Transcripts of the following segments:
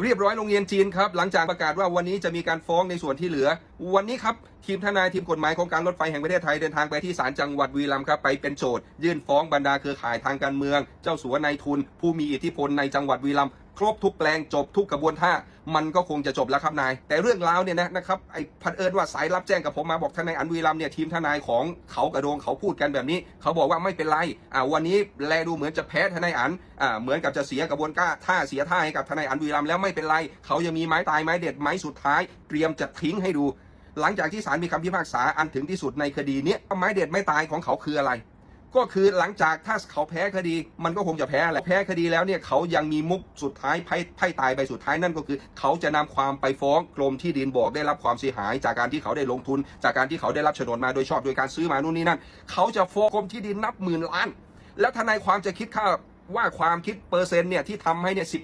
เรียบร้อยโรงเรียนจีนครับ หลังจากประกาศว่าวันนี้จะมีการฟ้องในส่วนที่เหลือ วันนี้ครับ ทีมทนายทีมกฎหมายของการรถไฟแห่งประเทศไทยเดินทางไปที่ศาลจังหวัดวีรัมย์ครับไปเป็นโจทยื่นฟ้องบรรดาเครือข่ายทางการเมือง เจ้าสัวนายทุน ผู้มีอิทธิพลในจังหวัดวีรัมย์ ครบทุกแปลงจบทุกกระบวนท่า มันก็คงจะจบแล้วครับนาย แต่เรื่องราวเนี่ยนะนะครับไอ้พันเอิญว่าสายรับแจ้งกับผมมาบอกทนายอันบุรีรัมเนี่ยทีมทนายของเขากระโดงเขาพูดกันแบบนี้ เขาบอกว่าไม่เป็นไรอ่าวันนี้แลดูเหมือนจะแพ้ทนายอันอ่าเหมือนกับจะเสียกระบวนการท่าเสียท่าให้กับทนายอันบุรีรัมแล้วไม่เป็นไร เขายังมีไม้ตายไม้เด็ดไม้สุดท้าย เตรียมจะทิ้งให้ดู หลังจากที่ศาลมีคำพิพากษาอันถึงที่สุดในคดีนี้ไม้เด็ดไม้ตายของเขาคืออะไร ก็คือหลังจากถ้าเขาแพ้คดีมันก็คงจะแพ้แหละแพ้คดีแล้วเนี่ยเขายังมีมุกสุดท้ายไพ่ไพ่ตายใบสุดท้ายนั่นก็คือ เขาจะนำความไปฟ้องกรมที่ดินบอกได้รับความเสียหาย จากการที่เขาได้ลงทุน จากการที่เขาได้รับโฉนดมาโดยชอบโดยการซื้อมานู่นนี่นั่นเขาจะฟ้องกรมที่ดินนับหมื่นล้าน แล้วทนายความจะคิดค่าว่าความคิดเปอร์เซ็นต์เนี่ยที่ทำให้เนี่ยสิ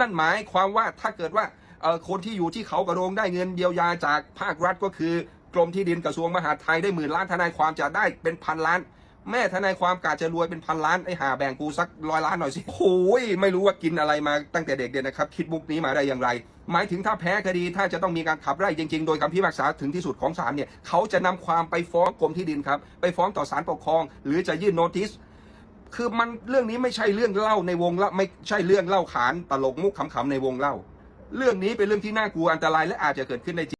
นั่นหมายความว่าถ้าเกิดว่าคนที่อยู่ที่เขากระโดงได้เงินเยียวยาจากภาครัฐก็คือกรมที่ดินกระทรวงมหาดไทยได้หมื่นล้านทนายความจะได้เป็นพันล้าน แม่ทนายความกาจะรวยเป็นพันล้านไอ้หาแบ่งกูสักร้อยล้านหน่อยสิโอ้ยไม่รู้ว่ากินอะไรมาตั้งแต่เด็กเนี่ยนะครับ คิดมุกนี้มาได้อย่างไร หมายถึงถ้าแพ้คดีถ้าจะต้องมีการขับไล่จริง ๆ โดยคำพิพากษาถึงที่สุดของศาลเนี่ยเขาจะนำความไปฟ้องกรมที่ดินครับ ไปฟ้องต่อศาลปกครอง หรือจะยื่นโนติสคือมันเรื่องนี้ไม่ใช่เรื่องเล่าในวงเล่าไม่ใช่เรื่องเล่าขานตลกมุกขำๆในวงเล่า เรื่องนี้เป็นเรื่องที่น่ากลัวอันตรายและอาจจะเกิดขึ้นได้จริง